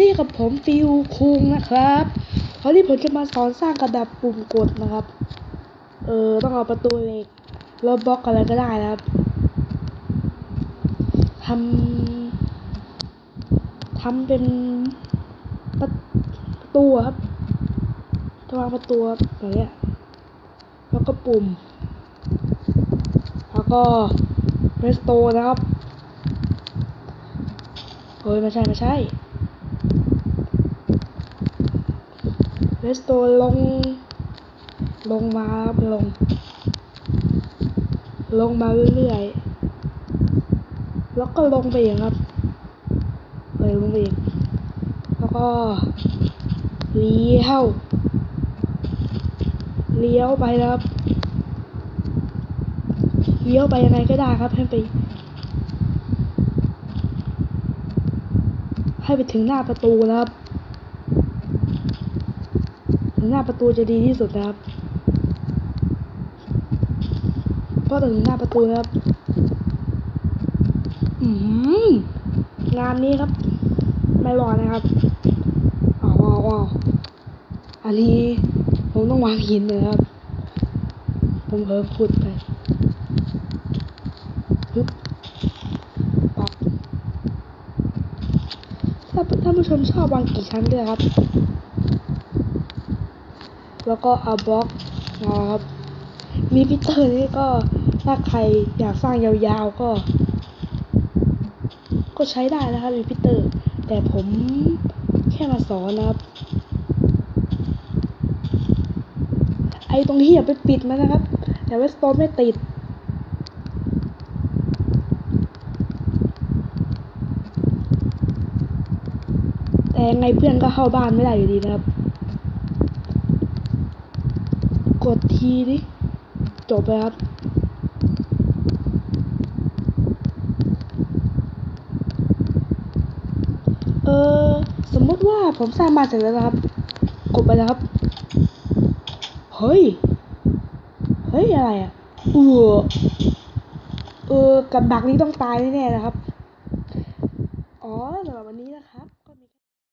นี้กับผมฟิวคุงนะครับวันนี้ผมจะมาสอนสร้างกระดับปุ่มกดนะครับ เออต้องเอาประตูเหล็กรถบล็อกอะไรก็ได้นะครับทำทำเป็นประประตูครับจะวางประตูครับแบบนี้แล้วก็ปุ่ม แล้วก็เรสโตนะครับเฮ้ยไม่ใช่ไม่ใช่ เรสโตลง ลงมาครับลง ลงมาเรื่อยๆ แล้วก็ลงไปอีกครับเฮ้ยลงไปอีก แล้วก็เลี้ยวเลี้ยวไปครับเลี้ยวไปยังไงก็ได้ครับให้ไป ให้ไปถึงหน้าประตูนะครับ ถึงหน้าประตูจะดีที่สุดนะครับเพราะถึงหน้าประตูนะครับอืมงานนี้ครับ ไม่รอดนะครับอ้าวอ้าวอ้าวอันนี้ผมต้องวางหินเลยครับ ผมเพิ่มพูดไปปึ๊บปับถ้าท่านผู้ชมชอบวางกี่ชั้นด้วยครับ แล้วก็เอาบล็อกนะครับมีพิเตอร์นี่ก็ถ้าใครอยากสร้างยาวๆก็ ก็ใช้ได้นะครับมีพิเตอร์ แต่ผมแค่มาสอนนะครับ ไอ้ตรงที่อย่าไปปิดมันนะครับแต่ว่าสโตนไม่ติดแต่ไงเพื่อนก็เข้าบ้านไม่ได้อยู่ดีนะครับ กดทีดิจบไปครับเออสมมติว่าผมสร้างบ้านเสร็จแล้วครับ กดไปแล้วครับ เฮ้ย เฮ้ย อะไรอะเออเออกับดักนี้ต้องตายแน่ๆนะครับ อ๋อสำหรับวันนี้นะครับ